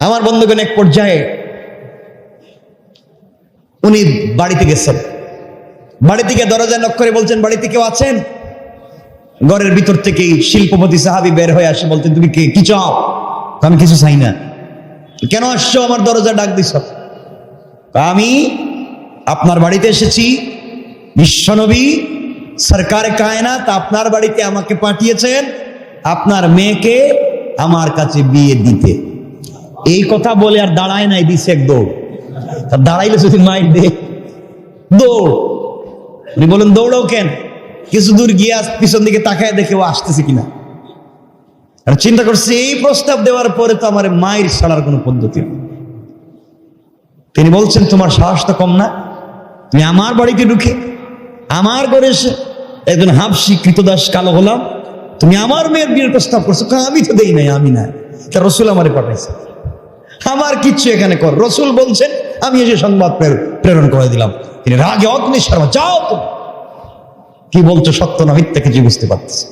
আমার বন্ধুগণ, এক পর্যায়ে উনি বাড়িতে গেছেন। বাড়ি থেকে দরজায় নক করে বলছেন, বাড়িতে কেউ আছেন? ঘরের ভিতর থেকেই শিল্পপতি সাহাবি বের হয়ে আসে, বলতেন, তুমি কে? কি চাও? আমি কিছু চাই না। কেন আসছো? আমার দরজা ডাক তা আমি আপনার বাড়িতে এসেছি। বিশ্বনবী সরকারে কায়নাত আপনার বাড়িতে আমাকে পাঠিয়েছেন। আপনার মেয়েকে আমার কাছে বিয়ে দিতে। এই কথা বলে আর দাঁড়ায় নাই দিছে এক দৌড়। দাঁড়াইলে যদি মাইর দে দৌড়। বলেন দৌড়াও কেন? কিছু দূর গিয়ে পিছন দিকে তাকায় দেখে ও আসতেছে কিনা। আর চিন্তা করছে, এই প্রস্তাব দেওয়ার পরে তো আমার মায়ের ছাড়ার কোনো পদ্ধতি নেই। তিনি বলছেন, তোমার সাহস তো কম না। তুমি আমার বাড়িতে ঢুকে, আমার ঘরে এসে একজন হাফসি কৃতদাস কালো হলাম তুমি আমার মেয়ের বিয়ের প্রস্তাব করছ। আমি তো দেই নাই, আমি না তা রসুল আমারে পাঠাইছে। আমার কিচ্ছু এখানে কর। রসুল বলছেন, আমি এসে সংবাদ প্রের- প্রেরণ করে দিলাম। তিনি রাগে অগ্নি শর্মা, যাও তুমি। কি বলছো সত্য না মিথ্যা কিছু বুঝতে পারতেছি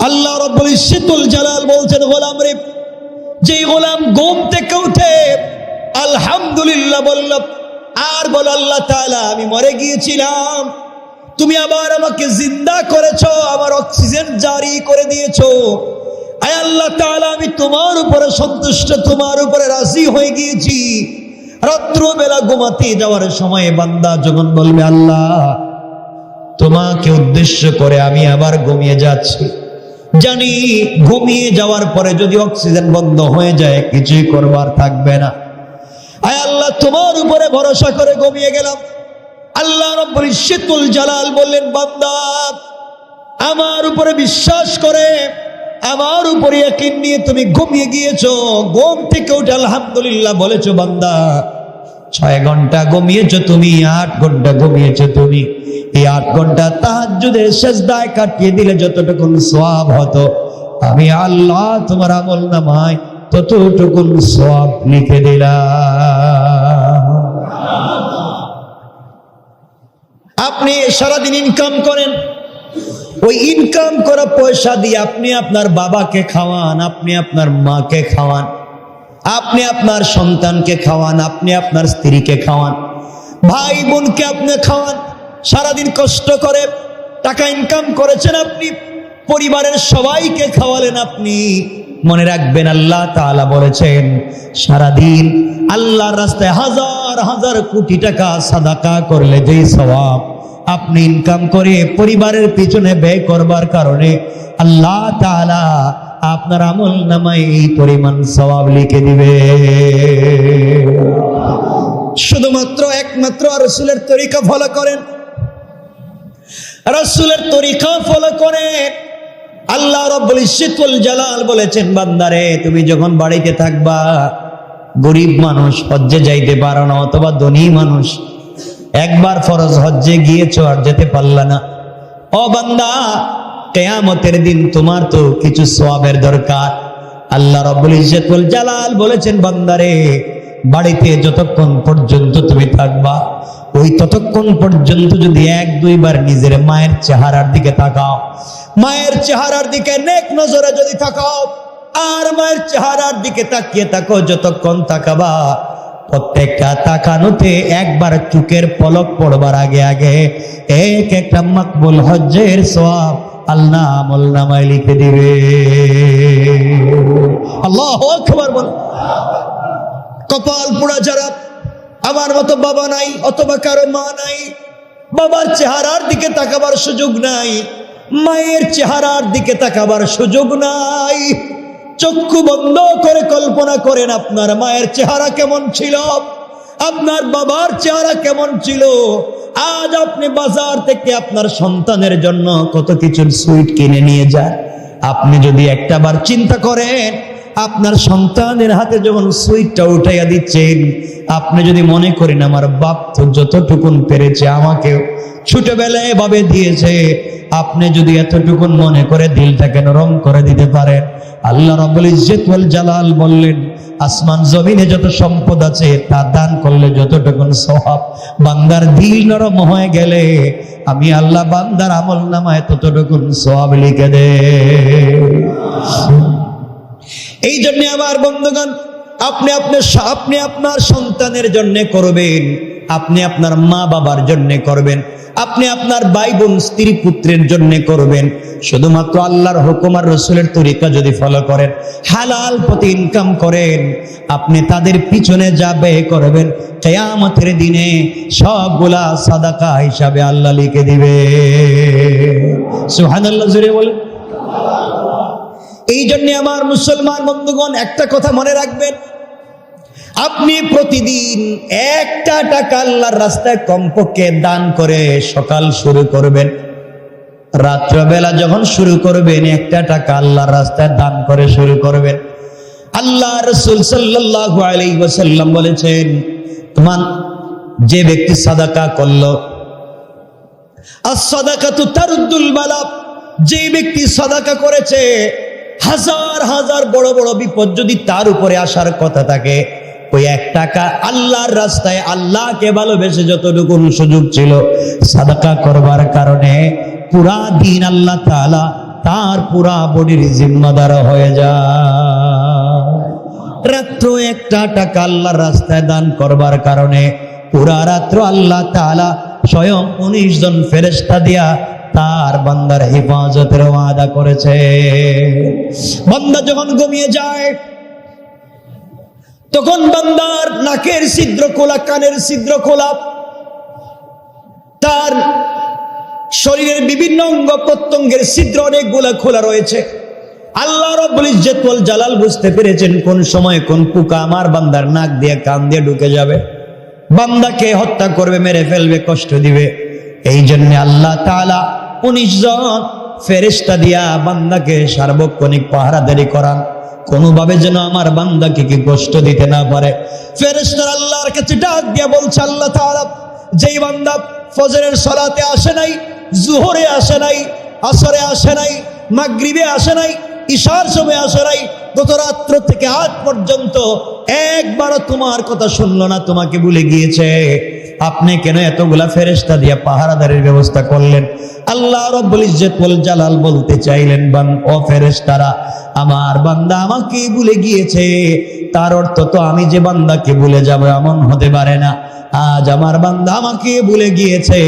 আল্লাহ রব্বুল ইজ্জতুল জালাল বলছেন, গোলাম রে যে গোলাম ঘুম থেকে উঠে, আলহামদুলিল্লাহ বলল, আর বল আল্লাহ তাআলা, আমি মরে গিয়েছিলাম। তুমি আবার আমাকে জিন্দা করেছ, আমার অক্সিজেন জারি করে দিয়েছ। আয় তাআলা, আমি তোমার উপরে সন্তুষ্ট, তোমার উপরে রাজি হয়ে গিয়েছি। রাত্রবেলা ঘুমাতে যাওয়ার সময় বান্দা যখন বলবে, আল্লাহ, তোমাকে উদ্দেশ্য করে আমি আবার ঘুমিয়ে যাচ্ছি। জানি ঘুমিয়ে যাওয়ার পরে যদি অক্সিজেন বন্ধ হয়ে যায়, কিছুই করবার থাকবে না। আয় আল্লাহ, তোমার উপরে ভরসা করে ঘুমিয়ে গেলাম। আল্লাহ রব্বুল জালাল বললেন, বান্দা, আমার উপরে বিশ্বাস করে আমার উপরে ইয়াকিন নিয়ে তুমি ঘুমিয়ে গিয়েছো, ঘুম থেকে উঠে আলহামদুলিল্লাহ বলেছ, বান্দা, ছয় ঘণ্টা ঘুমিয়েছো তুমি, আট ঘণ্টা ঘুমিয়েছো তুমি। এই আট ঘণ্টা তাহাজ্জুদের শেষদায় কাটিয়ে দিলে যতটুকুন সওয়াব হতো, আমি আল্লাহ তোমার আমল নামায় ততটুকুন সওয়াব লিখে দিলাম। আপনি সারাদিন ইনকাম করেন ওই ইনকাম করা পয়সা দিয়ে আপনি আপনার বাবাকে খাওয়ান, আপনি আপনার মাকে খাওয়ান, আপনি আপনার সন্তানকে খাওয়ান, আপনি আপনার স্ত্রীকে খাওয়ান, ভাই বোনকে আপনি খাওয়ান, সারাদিন কষ্ট করে টাকা ইনকাম করেছেন আপনি, পরিবারের সবাইকে খাওয়ালেন আপনি, মনে রাখবেন আল্লাহ তাআলা বলেছেন, সারাদিন আল্লাহর রাস্তায় হাজার হাজার কোটি টাকা সাদাকা করলে যেই সওয়াব আপনি ইনকাম করে পরিবারের পিছনে ব্যয় করবার কারণে আল্লাহ তাআলা আপনার আমল নামায় এই পরিমাণ সওয়াব লিখে দিবে। শুধুমাত্র একমাত্র রসুলের তরিকা ফলো করেন। রসুলের তরিকা ফলো করেন আল্লাহ রব্বুল ইজ্জতুল জালাল বলেছেন, বান্দারে, তুমি যখন বাড়িতে থাকবা, গরিব মানুষ হজ্জে যাইতে পারো না, অথবা ধনী মানুষ একবার ফরজ হজ্জে গিয়েছো আর যেতে পারলা না। ও বান্দা, কেয়ামতের দিন তোমার তো কিছু সোয়াবের দরকার। আল্লাহ রব্বুল ইজ্জতুল জালাল বলেছেন, বান্দারে, বাড়িতে যতক্ষণ পর্যন্ত তুমি থাকবা, ওই ততক্ষণ পর্যন্ত যদি এক, দুইবার নিজের মায়ের চেহারার দিকে তাকাও। মায়ের চেহারার দিকে নেক নজরে যদি তাকাও, আর মায়ের চেহারার দিকে তাকিয়ে থাকো, যতক্ষণ তাকাবা প্রত্যেকটা তাকানোতে একবার চুকের পলক পড়বার আগে আগে এক একটা মাকবুল হজ্জের সব আল্লাহ আমল নামায় লিখে দিবে। আল্লাহ আকবার বল। কপাল পোড়া যারা, আমার মতো বাবা নাই অথবা কারও মা নাই, বাবার চেহারার দিকে তাকাবার সুযোগ নাই, মায়ের চেহারার দিকে তাকাবার সুযোগ নাই। চক্ষু বন্ধ করে কল্পনা করেন আপনার মায়ের চেহারা কেমন ছিল? আপনার বাবার চেহারা কেমন ছিল? আজ আপনি বাজার থেকে আপনার সন্তানের জন্য কত কিছুর সুইট কিনে নিয়ে যান। আপনি যদি একটা বার চিন্তা করেন, আপনার সন্তানের হাতে যখন সুইটটা উঠাইয়া দিচ্ছেন, আপনি যদি মনে করেন, আমার বাপ তো যতটুকুন পেরেছে আমাকে ছোটবেলায় এভাবে দিয়েছে। আপনি যদি এতটুকুন মনে করে দিলটাকে নরম করে দিতে পারেন। আল্লাহ রব্বুল ইজ্জত জালাল বললেন, আসমান জমিনে যত সম্পদ আছে, তা দান করলে যতটুকুন স্বভাব বান্দার দিল নরম হয়ে গেলে, আমি আল্লাহ বান্দার আমল নামায় ততটুকুন সওয়াব লিখে দে। এই জন্য আমার বন্ধুগণ, আপনি আপনার আপনি আপনার সন্তানের জন্য করবেন। আপনি আপনার মা বাবার জন্য করবেন, আপনি আপনার ভাই বোন স্ত্রী পুত্রের জন্য করবেন। শুধুমাত্র আল্লাহর হুকুম আর রসুলের তরিকা যদি ফলো করেন, হালাল পথে ইনকাম করেন, আপনি তাদের পিছনে যা ব্যয় করবেন, কেয়ামতের দিনে সবগুলা সাদাকা হিসাবে আল্লাহ লিখে দিবে। সুহানাল্লাহ জুড়ে বলে এই জন্য আমার মুসলমান বন্ধুগণ, একটা কথা মনে রাখবেন আপনি প্রতিদিন একটা টাকা আল্লাহর রাস্তায় কমপক্ষে দান করে সকাল শুরু করবেন, রাত্রবেলা যখন শুরু করবেন, একটা টাকা আল্লাহর রাস্তায় দান করে শুরু করবেন। আল্লাহ রসুল সাল্লাল্লাহু আলাইহি ওয়াসাল্লাম বলেছেন, তোমার যে ব্যক্তি সাদাকা করল as-sadaqatu তারুদ্দুল বালা যে ব্যক্তি সাদাকা করেছে, হাজার হাজার বড় বড় বিপদ যদি তার উপরে আসার কথা থাকে ওই এক টাকা আল্লাহর রাস্তায় আল্লাহকে ভালোবেসে যতটুকু সুযোগ ছিল সাদাকা করবার কারণে পুরা দিন আল্লাহ তাআলা তার পুরা বডির জিম্মাদার হয়ে যায়। রাত্র একটা টাকা আল্লাহর রাস্তায় দান করবার কারণে পুরা রাত্র আল্লাহ তাআলা স্বয়ং উনিশ জন ফেরেস্তা দিয়া তার বান্দার হেফাজতের ওয়াদা করেছে। বান্দা যখন ঘুমিয়ে যায় তখন বান্দার নাকের ছিদ্র খোলা, কানের ছিদ্র খোলা। তার শরীরের বিভিন্ন অঙ্গ প্রত্যঙ্গের ছিদ্র অনেকগুলা খোলা রয়েছে। আল্লাহ রব্বুল ইজ্জত জালাল বুঝতে পেরেছেন কোন সময় কোন পোকা আমার বান্দার নাক দিয়ে, কান দিয়ে ঢুকে যাবে। বান্দাকে হত্যা করবে, মেরে ফেলবে, কষ্ট দিবে। এই জন্য আল্লাহ তাআলা উনিশ জন ফেরেশতা দিয়া বান্দাকে সার্বক্ষণিক পাহারাদারি করান। কোনোভাবে যেন আমার বান্দাকে কি কষ্ট দিতে না পারে। ফেরেস্তর আল্লাহর কাছে ডাক দিয়া বলছে, আল্লাহ তাআলা, যেই বান্দা ফজরের সলাতে আসে নাই, জুহরে আসে নাই, আসরে আসে নাই, মাগরিবে আসে নাই ঈশার সময় আসে নাই, গত রাত্র থেকে আজ পর্যন্ত একবারও তোমার কথা শুনলো না, তোমাকে ভুলে গিয়েছে। আপনি কেন এতগুলা ফেরেস্তা দিয়ে পাহারাদারের ব্যবস্থা করলেন? আল্লাহ জালাল বলতে চাইলেন, বান, ও ফেরেশতারা, আমার বান্দা আমাকে ভুলে গিয়েছে। তার অর্থ তো আমি যে বান্দাকে ভুলে যাব এমন হতে পারে না। আজ আমার বান্দা আমাকে ভুলে গিয়েছে।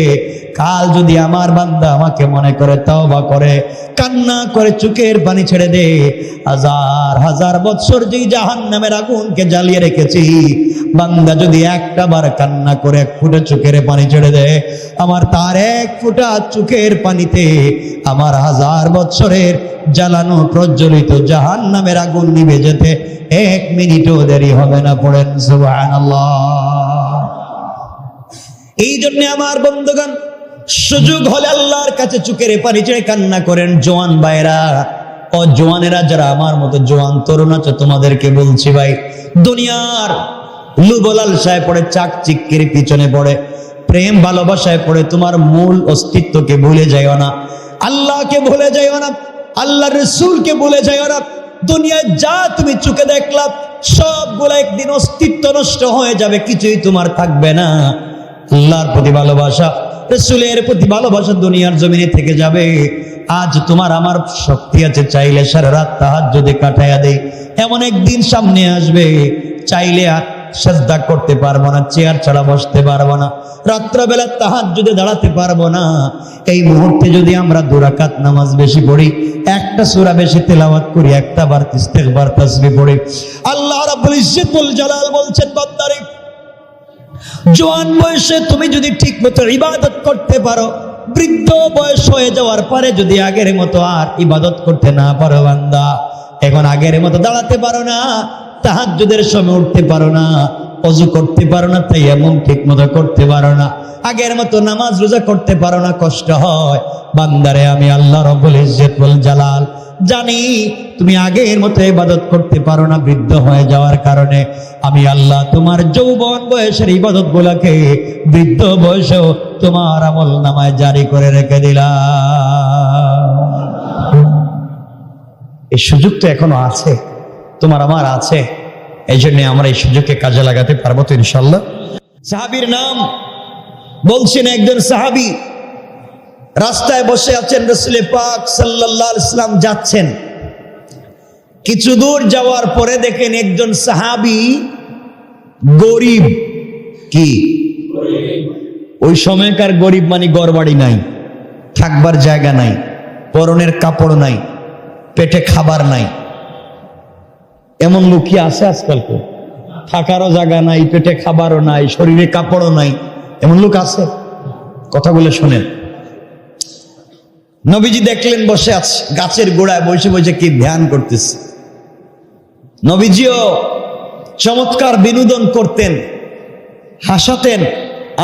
কাল যদি আমার বান্দা আমাকে মনে করে তওবা করে, কান্না করে চোখের পানি ছেড়ে দে, হাজার হাজার বৎসর যেই জাহান নামের আগুনকে জ্বালিয়ে রেখেছি, বান্দা যদি একটা বার কান্না করে এক ফুটে চোখের পানি ছেড়ে দে, আমার তার এক ফুটা চোখের পানিতে আমার হাজার বৎসরের জ্বালানো প্রজ্বলিত জাহান নামের আগুন নিভে যেতে এক মিনিটও দেরি হবে না পড়েন, সুবহানাল্লাহ। এই জন্য আমার বন্ধুগণ সুযোগ হলে আল্লাহর কাছে চুকের পানি ছেড়ে কান্না করেন, জোয়ান ভাইরা ও জোয়ানেরা যারা আমার মতো জোয়ান তরুণ আছে, তোমাদেরকে বলছি ভাই, দুনিয়ার লুবলাল সায় পড়ে চাক চিক্কির পিছনে পড়ে, প্রেম ভালোবাসায় পড়ে, তোমার মূল অস্তিত্বকে ভুলে যাইও না, আল্লাহকে ভুলে যাইও না আল্লাহ রসুলকে ভুলে যাইও না, দুনিয়ায় যা তুমি চোখে দেখলা, সবগুলো একদিন অস্তিত্ব নষ্ট হয়ে যাবে, কিছুই তোমার থাকবে না। আল্লাহর প্রতি ভালোবাসা। রসুলের প্রতি ভালোবাসা দুনিয়ার জমিনে থেকে যাবে। আজ তোমার আমার শক্তি আছে, চাইলে সারা রাত তাহার যদি কাটাইয়া দেয় এমন একদিন সামনে আসবে, চাইলে সাজদা করতে পারব না, চেয়ার ছাড়া বসতে পারব না, রাত্রবেলা তাহার যদি দাঁড়াতে পারব না। এই মুহূর্তে যদি আমরা দুরাকাত নামাজ বেশি পড়ি, একটা সুরা বেশি তেলাওয়াত করি, একটা বার ইস্তেগফার, তাসবিহ পড়ি। আল্লাহ রাব্বুল ইজ্জতুল জালাল বলছেন, বান্দারে জোয়ান বয়সে তুমি যদি ঠিক মতো ইবাদত করতে পারো, বৃদ্ধ বয়স হয়ে যাওয়ার পরে যদি আগের মতো আর ইবাদত করতে না পারো বান্দা, এখন আগের মতো দাঁড়াতে পারো না, তাহাজ্জুদের সময় উঠতে পারো না, অজু করতে পারো না তাই এমন ঠিক মতো করতে পারো না, আগের মতো নামাজ রোজা করতে পারো না, কষ্ট হয়। বান্দারে আমি আল্লাহ রব্বুল ইজ্জত জালাল জানি তুমি আগের মতো ইবাদত করতে পারো না, বৃদ্ধ হয়ে যাওয়ার কারণে। আমি আল্লাহ তোমার যৌবন বয়সের ইবাদত গুলাকে বৃদ্ধ বয়সেও তোমার আমল নামায় জারি করে রেখে দিলাম। এই সুযোগ তো এখনও আছে, তোমার আমার আছে। এই জন্য আমরা এই সুযোগকে কাজে লাগাতে পারব তো ইনশাল্লাহ সাহাবির নাম বলছেন একজন সাহাবি। রাস্তায় বসে আছেন রসুলে পাক আলাইহি ইসলাম যাচ্ছেন। কিছু দূর যাওয়ার পরে দেখেন একজন সাহাবি গরিব। কি? ওই সময়কার গরিব মানে গড়বাড়ি নাই, থাকবার জায়গা নাই, পরনের কাপড় নাই, পেটে খাবার নাই। এমন লোক কি আছে আজকালকে থাকারও জায়গা নাই, পেটে খাবারও নাই, শরীরে কাপড়ও নাই, এমন লোক আছে? কথাগুলো শোনেন। নবীজি দেখলেন বসে আছে, গাছের গোড়ায় বসে বসে কি ধ্যান করতেছে। নবীজিও চমৎকার বিনোদন করতেন, হাসাতেন,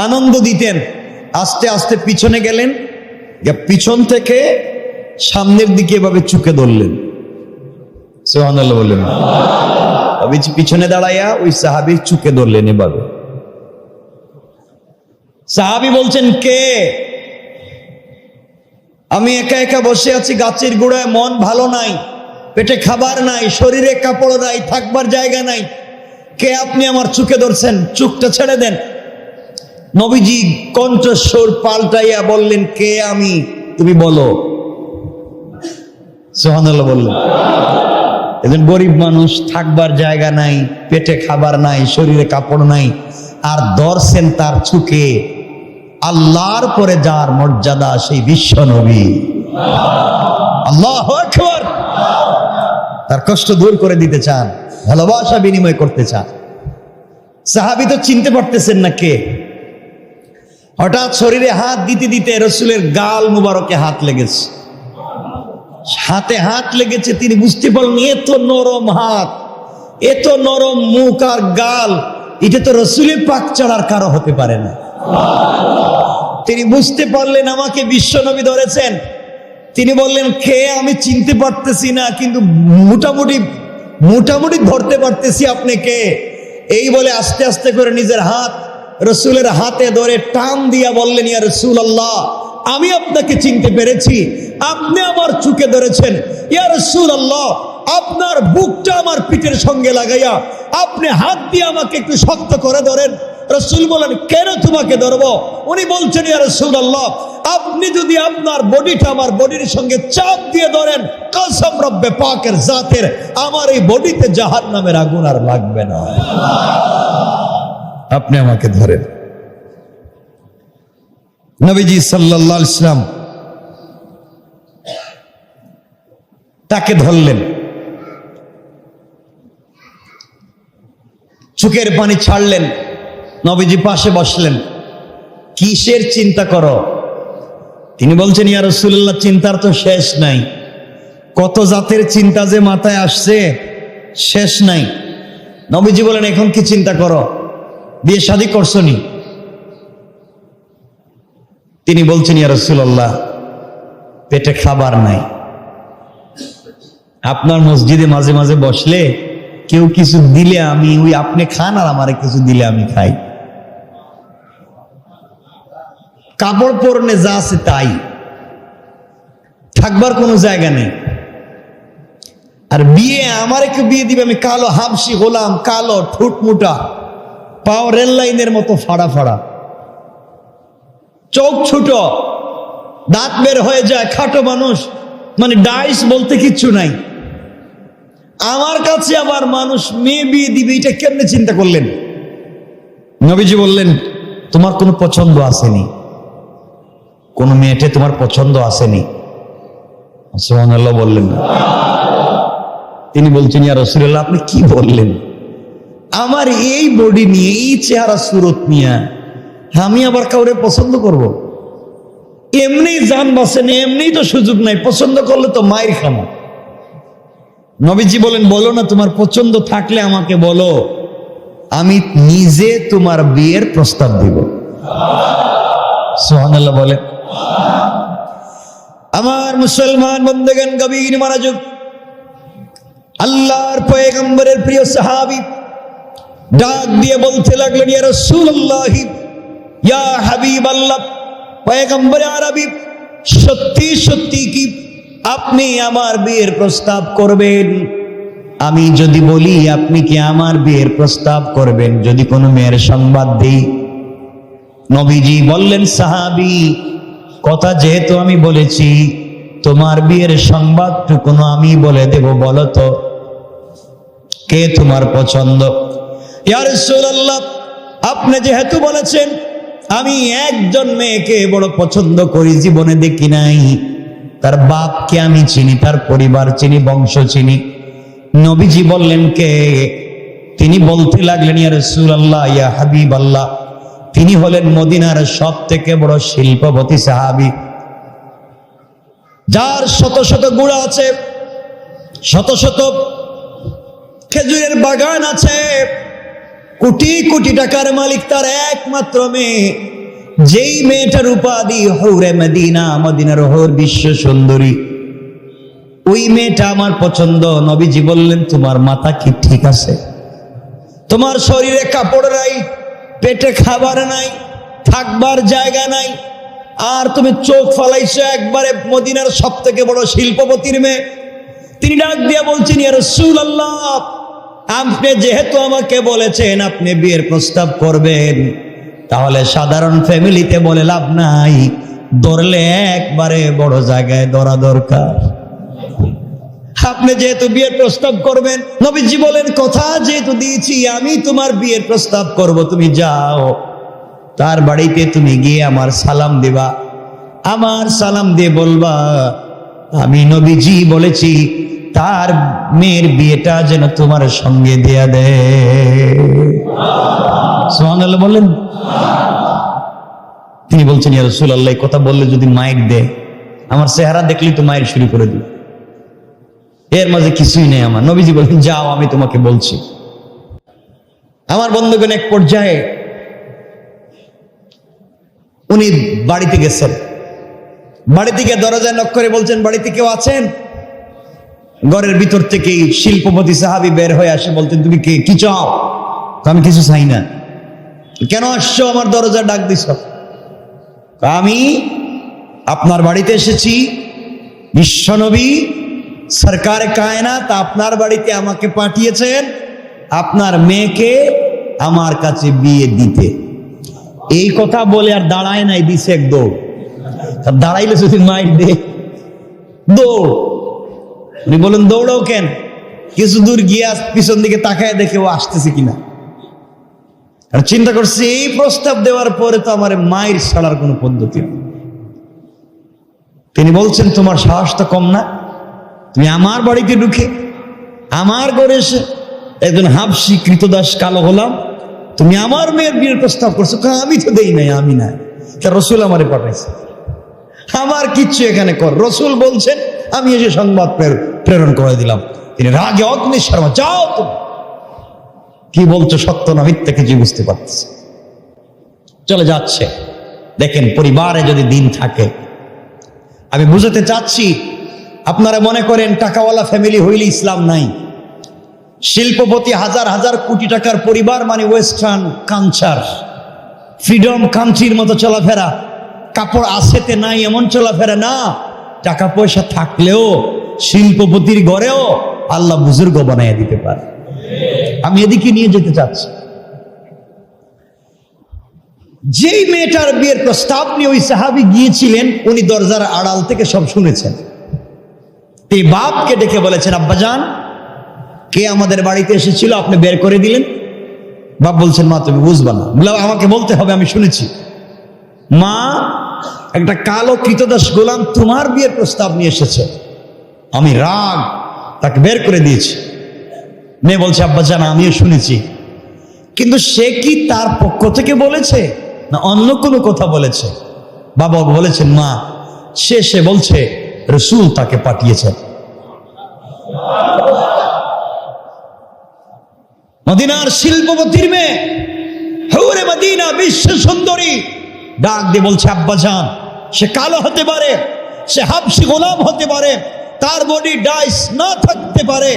আনন্দ দিতেন, আস্তে আস্তে পিছনে গেলেন পিছন থেকে সামনের দিকে এভাবে চুকে ধরলেন। বললেন, নবীজি পিছনে দাঁড়াইয়া ওই সাহাবি চুকে ধরলেন এভাবে। সাহাবি বলছেন, কে? আমি একা একা বসে আছি, গাছের গোড়ায় মন ভালো নাই, পেটে খাবার নাই, শরীরে কাপড় নাই, থাকবার জায়গা নাই। কে আপনি আমার চুকে ধরছেন? চুকটা ছেড়ে দেন। নবীজি কণ্ঠস্বর পাল্টাইয়া বললেন, কে আমি? তুমি বলো। সোহানাল্লাহ বললেন। একজন গরিব মানুষ, থাকবার জায়গা নাই, পেটে খাবার নাই, শরীরে কাপড় নাই, আর দর্শেন তার চুকে। আল্লাহর পরে যার মর্যাদা সেই বিশ্ব নবী। আল্লাহ তার কষ্ট দূর করে দিতে চান, ভালোবাসা বিনিময় করতে চান। সাহাবি তো চিনতে পারতেছেন না কে। হঠাৎ শরীরে হাত দিতে দিতে রসুলের গাল মুবারকে হাত লেগেছে। হাতে হাত লেগেছে, তিনি বুঝতে পারলেন, এত নরম হাত, এত নরম মুখ আর গাল, এটা তো রসুলের পাক চড়ার কারও হতে পারে না। তিনি বুঝতে পারলেন আমাকে বিশ্বনবী ধরেছেন। তিনি বললেন খেয়ে আমি চিনতে পারতেছি না, কিন্তু মোটামুটি মোটামুটি ধরতে পারতেছি আপনি কে? এই বলে আস্তে আস্তে করে নিজের হাত, রসুলের হাতে ধরে টান দিয়া বললেন, ইয়া রসুল আল্লাহ আমি আপনাকে চিনতে পেরেছি। আপনি আমার চুকে ধরেছেন। ইয়া রসুল আল্লাহ আপনার বুকটা আমার পিঠের সঙ্গে লাগাইয়া আপনি হাত দিয়ে আমাকে একটু শক্ত করে ধরেন। রসুল বলেন, কেন তোমাকে ধরবো? উনি বলছেন আপনি যদি আপনার বডিটা আমার বডির সঙ্গে চাপ দিয়ে ধরেন, কসম রব্বে পাকের জাতের, আমার এই বডিতে জাহান নামের আগুন আর লাগবে না। আপনি আমাকে ধরেন। নবীজি আলাইহি ইসলাম তাকে ধরলেন। চোখের পানি ছাড়লেন। নবীজি পাশে বসলেন। কিসের চিন্তা করো? তিনি বলছেন, ইয়া রসুল্লাহ চিন্তার তো শেষ নাই। কত জাতের চিন্তা যে মাথায় আসছে, শেষ নাই। নবীজি বলেন, এখন কি চিন্তা করো? বিয়ে শাদী করছনি তিনি বলছেন, ইয়া রসুল্লাহ পেটে খাবার নাই। আপনার মসজিদে মাঝে মাঝে বসলে কেউ কিছু দিলে আমি, ওই আপনি খান আর আমারে কিছু দিলে আমি খাই। কাপড় পরনে যা আছে তাই। থাকবার কোনো জায়গা নেই। আর বিয়ে আমার কেউ বিয়ে দিবে, আমি কালো হাবসি হলাম, কালো ঠুটমুটা, পাও রেল লাইনের মতো ফাড়া ফাড়া। চোখ ছোট, দাঁত বের হয়ে যায়, খাটো মানুষ মানে ডাইস বলতে কিচ্ছু নাই। আমার কাছে আবার মানুষ মেয়ে বিয়ে দিবে, এটা কেমনে চিন্তা করলেন? নবীজি বললেন, তোমার কোনো পছন্দ আসেনি। কোন মেয়েটে তোমার পছন্দ আসেনি? বললেন তিনি বলছেন, ইয়া রসুল্লাহ আপনি কি বললেন? আমার এই বডি নিয়ে, এই চেহারা সুরত নিয়ে, আমি আবার কাউরে পছন্দ করব। এমনি যান বাসেন এমনি তো সুযোগ নাই, পছন্দ করলে তো মায়ের খামা। নবীজি বলেন, বলো না, তোমার পছন্দ থাকলে আমাকে বলো। আমি নিজে তোমার বিয়ের প্রস্তাব দিব। সোহানাল্লাহ বলে আমার মুসলমান বন্ধুগণ, গভীর মনোযোগ। আল্লাহর পয়গম্বরের প্রিয় সাহাবী ডাক দিয়ে বলতে লাগলেন, ইয়া রাসূলুল্লাহ, ইয়া হাবিব আল্লাহ আরবি, সত্যি সত্যি কি আপনি আমার বিয়ের প্রস্তাব করবেন? আমি যদি বলি, আপনি কি আমার বিয়ের প্রস্তাব করবেন? যদি কোনো মেয়ের সংবাদ দিই? নবীজি বললেন, সাহাবি কথা যেহেতু আমি বলেছি, তোমার বিয়ের সংবাদটুকুনো আমি বলে দেব, বলো তো, কে তোমার পছন্দ? ইয়ার আপনি যেহেতু বলেছেন, আমি একজন মেয়েকে বড় পছন্দ করি, জীবনে দেখি নাই। তার বাপকে আমি চিনি, তার পরিবার চিনি, বংশ চিনি। নবীজি বললেন কে? তিনি বলতে লাগলেন, ইয়া রসুল আল্লাহ ইয়া হাবিব আল্লাহ তিনি হলেন মদিনার সব থেকে বড় শিল্পপতি সাহাবি। যার শত শত গুড়া আছে, শত শত খেজুরের বাগান আছে, কোটি কোটি টাকার মালিক তার একমাত্র মেয়ে। যেই মেয়েটার উপাধি হৌরে মদিনা, মদিনার হৌর বিশ্ব সুন্দরী। ওই মেয়েটা আমার পছন্দ। নবীজি বললেন, তোমার মাথা কি ঠিক আছে? তোমার শরীরে কাপড় নাই পেটে খাবার নাই, থাকবার জায়গা নাই। আর তুমি চোখ ফলাইছো একবারে মদিনার সব থেকে বড় শিল্পপতির মেয়ে। তিনি ডাক দিয়া বলছেন আপনি যেহেতু আমাকে বলেছেন আপনি বিয়ের প্রস্তাব করবেন, তাহলে সাধারণ ফ্যামিলিতে বলে লাভ নাই। ধরলে একবারে বড় জায়গায় ধরা দরকার। আপনি যেহেতু বিয়ের প্রস্তাব করবেন, নবীজি বলেন, কথা যেহেতু দিয়েছি, আমি তোমার বিয়ের প্রস্তাব করব, তুমি যাও। তার বাড়িতে তুমি গিয়ে আমার সালাম দিবা। আমার সালাম দিয়ে বলবা, আমি নবীজি বলেছি, তার মেয়ের বিয়েটা যেন তোমার সঙ্গে দেয়া দে। সোহানাল্লাহ বললেন। তিনি বলছেন, ইয়া রাসূলুল্লাহ, এই কথা বললে যদি মাইক দে, আমার চেহারা দেখলেই তো মায়ের শুরু করে দিই এর মাঝে কিছুই নেই আমার। নবীজি বলেন যাও, আমি তোমাকে বলছি। আমার বন্ধুগণ এক পর্যায়ে উনি বাড়িতে গেছেন। বাড়ি থেকে দরজায় নক করে বলছেন, বাড়িতে কেউ আছেন? ঘরের ভিতর থেকেই শিল্পপতি সাহাবি বের হয়ে আসে, বলতেন, তুমি কে? কি চাও? আমি কিছু চাই না। কেন আসছো? আমার দরজা ডাক দিছ। আমি আপনার বাড়িতে এসেছি বিশ্বনবী সরকার কায়নাত আপনার বাড়িতে আমাকে পাঠিয়েছেন, আপনার মেয়েকে আমার কাছে বিয়ে দিতে। এই কথা বলে আর দাঁড়ায় নাই দিছে এক দৌড় দাঁড়াইলে যদি মাইক দে। দৌড়। উনি বলেন দৌড়াও কেন? কিছু দূর গিয়ে পিছন দিকে তাকায় দেখে ও আসতেছে কিনা? আর চিন্তা করছি, এই প্রস্তাব দেওয়ার পরে তো আমার মায়ের ছাড়ার কোনো পদ্ধতি। তিনি বলছেন, তোমার সাহস তো কম না? তুমি আমার বাড়িতে ঢুকে আমার ঘরে এসে একজন হাফসি কৃতদাস কালো হলাম তুমি আমার মেয়ের বিয়ের প্রস্তাব করছ। আমি তো দেই নাই, আমি না তা রসুল আমারে পাঠাইছে। আমার কিচ্ছু এখানে কর। রসুল বলছেন, আমি এসে সংবাদ প্রের- প্রেরণ করে দিলাম। তিনি রাগে অগ্নি শর্মা, যাও তুমি। কি বলছো, সত্য না মিথ্যা কিছু বুঝতে পারতেছে চলে যাচ্ছে। দেখেন, পরিবারে যদি দিন থাকে, আমি বুঝাতে চাচ্ছি আপনারা মনে করেন টাকাওয়ালা ফ্যামিলি হইলে ইসলাম নাই। শিল্পপতি হাজার হাজার কোটি টাকার পরিবার মানে ওয়েস্টার্ন কালচার ফ্রিডম কান্ট্রির মতো চলাফেরা। কাপড় আসেতে নাই, এমন চলাফেরা না। টাকা পয়সা থাকলেও, শিল্পপতির ঘরেও আল্লাহ বুজুর্গ বানাইয়া দিতে পারে। আমি এদিকে নিয়ে যেতে চাচ্ছি। যেই মেয়েটার বিয়ের প্রস্তাব নিয়ে ওই সাহাবি গিয়েছিলেন, উনি দরজার আড়াল থেকে সব শুনেছেন। এই বাপকে ডেকে বলেছেন আব্বাজান কে আমাদের বাড়িতে এসেছিল? আপনি বের করে দিলেন। বাপ বলছেন, মা, তুমি বুঝবা না। বললাম আমাকে বলতে হবে, আমি শুনেছি। মা, একটা কালো কৃতদাস গোলাম তোমার বিয়ের প্রস্তাব নিয়ে এসেছে। আমি রাগ, তাকে বের করে দিয়েছি। মেয়ে বলছে আব্বাজান আমিও শুনেছি। কিন্তু সে কি তার পক্ষ থেকে বলেছে, না অন্য কোনো কথা বলেছে? বাবা বলেছেন, মা সে সে বলছে রসুল তাকে পাঠিয়েছেন। মদিনার শিল্পপতির মেয়ে, হৌরে মদিনা, বিশ্ব সুন্দরী। ডাক দিয়ে বলছে, আব্বাজান, সে কালো হতে পারে, সে হাবসি গোলাম হতে পারে, তার বডি ডাইস না থাকতে পারে,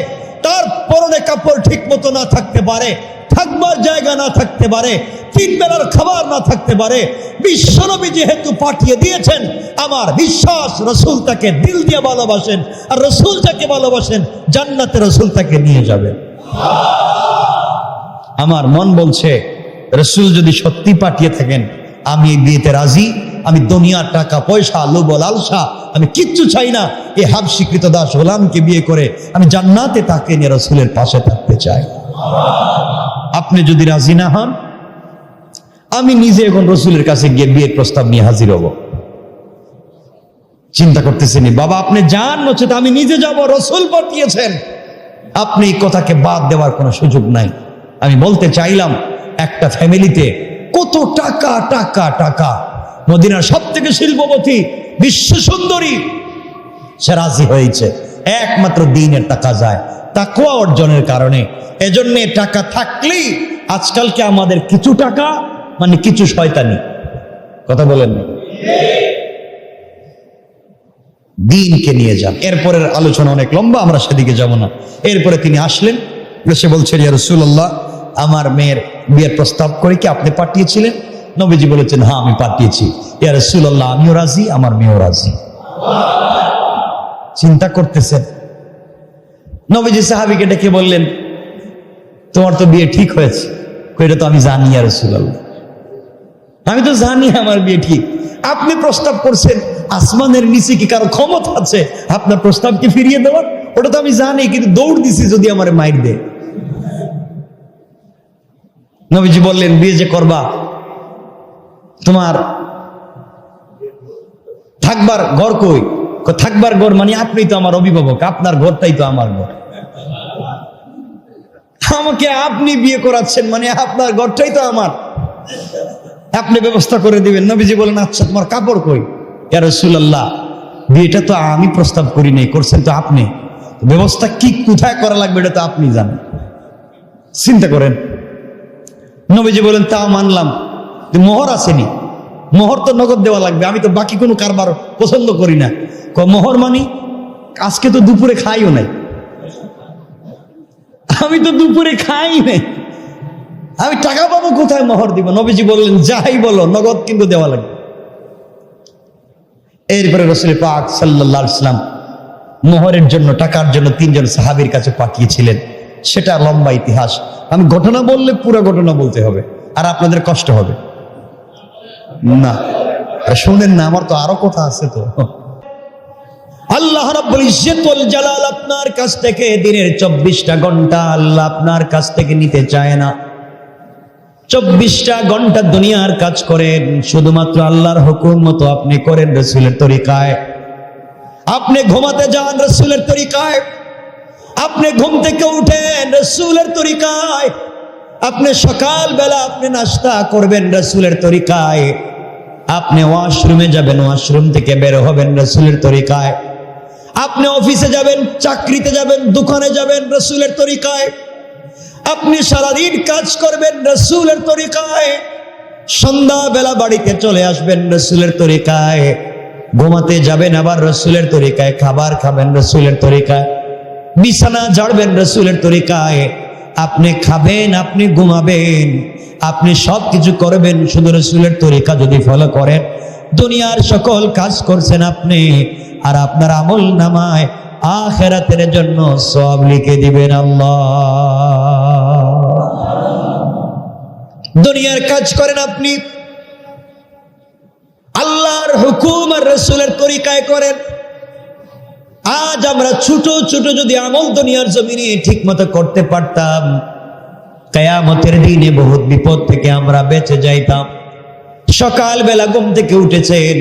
তার পরনে কাপড় ঠিক মতো না থাকতে পারে, থাকবার জায়গা না থাকতে পারে, তিন বেলার খাবার না থাকতে পারে বিশ্বনবী যেহেতু পাঠিয়ে দিয়েছেন, আমার বিশ্বাস রসুল তাকে দিল দিয়ে ভালোবাসেন। আর রসুল যাকে ভালোবাসেন, জান্নাতে রসুল তাকে নিয়ে যাবেন আমার মন বলছে, রসুল যদি সত্যি পাঠিয়ে থাকেন, আমি বিয়েতে রাজি, আমি দুনিয়ার টাকা, পয়সা, লোভ, লালসা, আমি কিচ্ছু চাই না। এ হাব স্বীকৃত দাস গোলামকে বিয়ে করে আমি জান্নাতে তাকে নিয়ে রসুলের পাশে থাকতে চাই। আপনি যদি রাজি না হন আমি নিজে এখন রসুলের কাছে গিয়ে বিয়ের প্রস্তাব নিয়ে হাজির হব। চিন্তা করতেছেনি বাবা আপনি যান নচেত আমি নিজে যাব, রসুল পাঠিয়েছেন। আপনি এই কথাকে বাদ দেওয়ার কোনো সুযোগ নাই। আমি বলতে চাইলাম, একটা ফ্যামিলিতে কত টাকা টাকা টাকা, মদিনার সব থেকে শিল্পপতি, বিশ্ব সুন্দরী, সে রাজি হয়েছে। একমাত্র দিনের টাকা যায় তাকুয়া অর্জনের কারণে। এজন্যে টাকা থাকলেই আজকালকে আমাদের কিছু টাকা মানে কিছু শয়তানি। কথা বলেন দিনকে নিয়ে যান। এরপরের আলোচনা অনেক লম্বা, আমরা সেদিকে যাব না। এরপরে তিনি আসলেন, এসে বলছেন, ইয়া রসুল্লাহ আমার মেয়ের বিয়ের প্রস্তাব করে কি আপনি পাঠিয়েছিলেন? নবীজি বলেছেন হ্যাঁ আমি পাঠিয়েছি। ইয়া রসুল্লাহ আমিও রাজি, আমার মেয়েও রাজি। চিন্তা করতেছেন। নবীজি সাহাবিকে ডেকে বললেন, তোমার তো বিয়ে ঠিক হয়েছে। এটা তো আমি জানি আর রসুল্লাহ আমি তো জানি আমার বিয়ে ঠিক। আপনি প্রস্তাব করছেন আসমানের নিচে কি কারও ক্ষমতা আছে? আপনার প্রস্তাবকে ফিরিয়ে দেওয়ার? ওটা তো আমি জানি কিন্তু দৌড় দিছি যদি আমার মাইর দেয় নবীজি বললেন বিয়ে যে করবা তোমার থাকবার ঘর কই? কই, থাকবার ঘর মানে আপনি তো আমার অভিভাবক আপনার ঘরটাই তো আমার ঘর। আমাকে আপনি বিয়ে করাচ্ছেন মানে আপনার ঘরটাই তো আমার। আপনি ব্যবস্থা করে দিবেন। নবীজি বলেন আচ্ছা তোমার কাপড় কই? ইয়া বিয়েটা তো আমি প্রস্তাব করি নাই, করছেন তো আপনি। ব্যবস্থা কি, কোথায় করা লাগবে এটা তো আপনি জানেন। চিন্তা করেন। নবীজি বলেন তা মানলাম। মোহর আসেনি। মোহর তো নগদ দেওয়া লাগবে। আমি তো বাকি কোনো কারবার পছন্দ করি না। ক মোহর মানি? আজকে তো দুপুরে খাইও নাই। আমি তো দুপুরে খাই নাই। আমি টাকা পাবো কোথায়? মোহর দিব। নবীজি বললেন, যাই বলো, নগদ কিন্তু দেওয়া লাগবে। এরপরে রসুল পাক সাল্লাহ ইসলাম মোহরের জন্য, টাকার জন্য তিনজন সাহাবির কাছে পাঠিয়েছিলেন। সেটা লম্বা ইতিহাস। আমি ঘটনা বললে পুরো ঘটনা বলতে হবে, আর আপনাদের কষ্ট হবে। না। শোনেন না, আমার তো আরও কথা আছে তো। আল্লাহ জালাল আপনার কাছ থেকে দিনের চব্বিশটা ঘণ্টা আল্লাহ আপনার কাছ থেকে নিতে চায় না। চব্বিশটা ঘণ্টা দুনিয়ার কাজ করেন, শুধুমাত্র আল্লাহর হুকুম মতো আপনি করেন রসুলের তরিকায়। আপনি ঘুমাতে যান রসুলের তরিকায়। আপনি ঘুম থেকে উঠেন রসুলের তরিকায়। আপনি সকাল বেলা আপনি নাস্তা করবেন রসুলের তরিকায়। আপনি ওয়াশরুমে যাবেন, ওয়াশরুম থেকে বের হবেন রসুলের তরিকায়। আপনি অফিসে যাবেন, চাকরিতে যাবেন, দোকানে যাবেন রসুলের তরিকায়। আপনি সারাদিন কাজ করবেন রসুলের তরিকায় সন্ধ্যা বেলা বাড়িতে চলে আসবেন রসুলের তরিকায়, ঘুমাতে যাবেন আবার রসুলের তরিকায়, খাবার খাবেন রসুলের তরিকায়, বিছানা ঝাড়বেন রসুলের তরিকায়, আপনি খাবেন, আপনি ঘুমাবেন, আপনি সব কিছু করবেন, শুধু রসুলের তরিকা যদি ফলো করেন। দুনিয়ার সকল কাজ করছেন আপনি, আর আপনার আমল নামায় আখেরাতের জন্য সব লিখে দিবেন আল্লাহ। দুনিয়ার কাজ করেন আপনি। আল্লাহর হুকুম আর রসুলের তরিকায় করেন। আজ আমরা ছোট ছোট যদি আমল দুনিয়ার জমিনে ঠিক মতো করতে পারতাম, কেয়ামতের দিনে বহুত বিপদ থেকে আমরা বেঁচে যাইতাম। সকাল বেলা ঘুম থেকে উঠেছেন,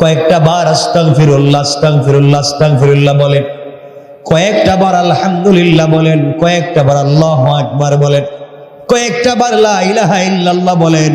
কয়েকটা বার আস্তাং ফিরুল্লাহ আস্তাং ফিরুল্লাহ আস্তাং ফিরুল্লাহ বলেন। কয়েকটা বার আলহামদুলিল্লাহ বলেন, কয়েকটা বার আল্লাহ আকবার বলেন। কয়েকটা বার লা বলেন